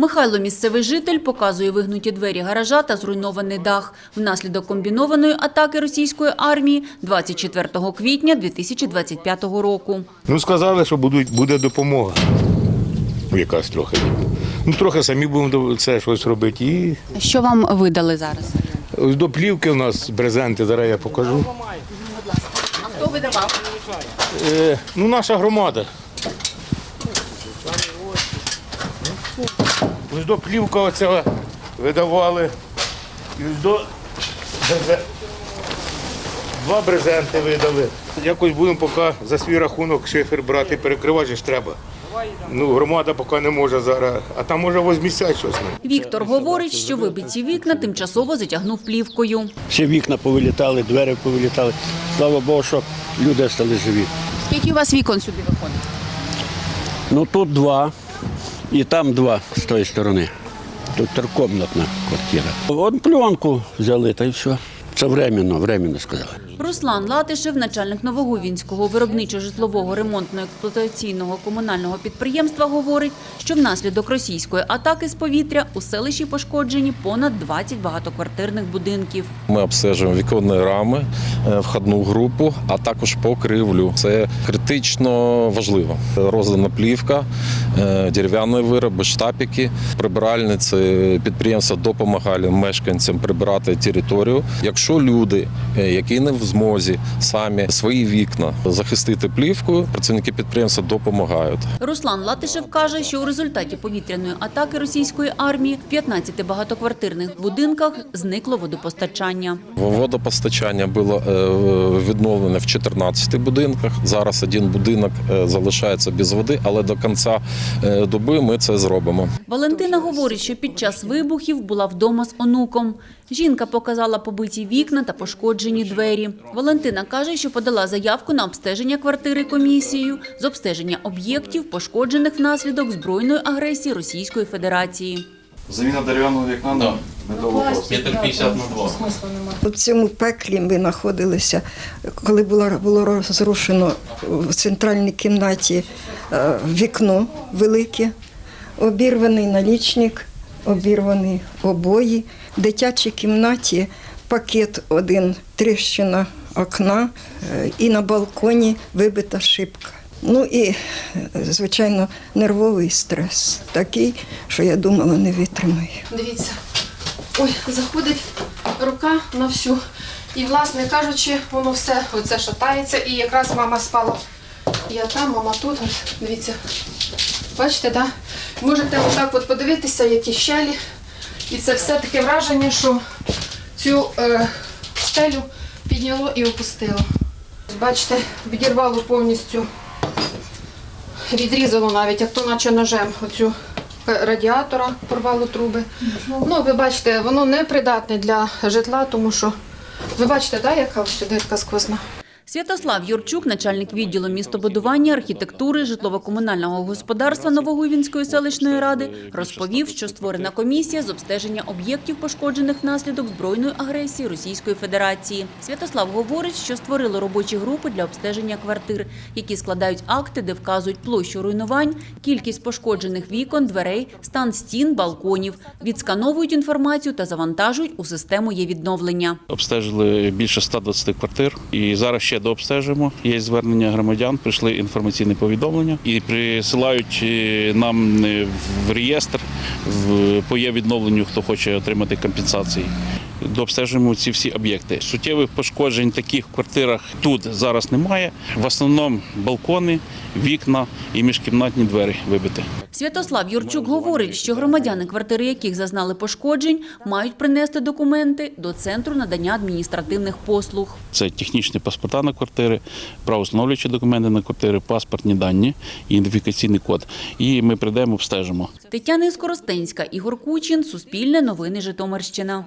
Михайло, місцевий житель, показує вигнуті двері гаража та зруйнований дах внаслідок комбінованої атаки російської армії 24 квітня 2025 року. Ну, сказали, що будуть, буде допомога. Якась трохи. Ну, трохи самі будемо до- це щось робити. І Що вам видали зараз? до плівки у нас брезенти, зараз я покажу. Хто видавав? Е, ну, наша громада. До плівка оця видавали. І ось до два брезенти видали. Якось будемо поки за свій рахунок шифер брати, перекривати ж треба. Ну, громада поки не може зараз, а там може возмістять щось. Віктор говорить, що вибиті вікна тимчасово затягнув плівкою. Всі вікна повилітали, двері повилітали. Слава Богу, що люди стали живі. Скільки у вас вікон сюди виходить? Ну тут два і там два з тої сторони. Тут трикомнатна квартира. От пленку взяли та й все. Це временно, временно сказали. Руслан Латишев, начальник Новогувінського виробничо-житлового ремонтно-експлуатаційного комунального підприємства, говорить, що внаслідок російської атаки з повітря у селищі пошкоджені понад 20 багатоквартирних будинків. Ми обстежуємо віконні рами, е, входну групу, а також покривлю. Це критично важливо. Роздана плівка, дерев'яні вироби, штапики. Прибиральниці підприємства допомагали мешканцям прибирати територію. Якщо люди, е, які не в змозі самі свої вікна захистити плівкою, працівники підприємства допомагають. Руслан Латишев каже, що у результаті повітряної атаки російської армії в 15 багатоквартирних будинках зникло водопостачання. Водопостачання було е, відновлене в 14 будинках. Зараз один будинок е, залишається без води, але до кінця е, доби ми це зробимо. Валентина говорить, що під час вибухів була вдома з онуком. Жінка показала побиті вікна та пошкоджені двері. Валентина каже, що подала заявку на обстеження квартири комісією з обстеження об'єктів, пошкоджених внаслідок збройної агресії Російської Федерації. Заміна дерев'яного вікна на металового. Метр 50 на 2. У цьому пеклі ми знаходилися, коли було, було розрушено в центральній кімнаті е, вікно велике, обірваний налічник, обірвані обої. В дитячій кімнаті пакет один, тріщина окна е, і на балконі вибита шибка. Ну і, е, звичайно, нервовий стрес такий, що я думала, не витримаю. Дивіться, ой, заходить рука на всю. І, власне кажучи, воно все оце шатається. І якраз мама спала. Я там, мама тут. Дивіться. Бачите. Да? Можете отак от подивитися, які щелі. І це все таке враження, що цю е, стелю підняло і опустило. Бачите, відірвало повністю, відрізало навіть, як то наче ножем оцю радіатора порвало труби. Ну, ви бачите, воно не придатне для житла, тому що ви бачите, да, яка ось дирка сквозна. Святослав Юрчук, начальник відділу містобудування, архітектури, житлово-комунального господарства Новогуйвінської селищної ради, розповів, що створена комісія з обстеження об'єктів, пошкоджених внаслідок збройної агресії Російської Федерації. Святослав говорить, що створили робочі групи для обстеження квартир, які складають акти, де вказують площу руйнувань, кількість пошкоджених вікон, дверей, стан стін, балконів, відскановують інформацію та завантажують у систему є відновлення. Обстежили більше 120 квартир і зараз ще дообстежуємо. Є звернення громадян, прийшли інформаційні повідомлення і присилають е, нам е, в реєстр по є відновленню, хто хоче отримати компенсації. Дообстежуємо ці всі об'єкти. Суттєвих пошкоджень таких квартирах тут зараз немає. В основному балкони, вікна і міжкімнатні двері вибиті. Святослав Юрчук говорить, що громадяни, квартири яких зазнали пошкоджень, мають принести документи до центру надання адміністративних послуг. Це технічні паспорта на квартири, правоустановлюючі документи на квартири, паспортні дані, ідентифікаційний код. І ми прийдемо, обстежимо. Тетяна Скоростенська, Ігор Кучин, Суспільне новини Житомирщина.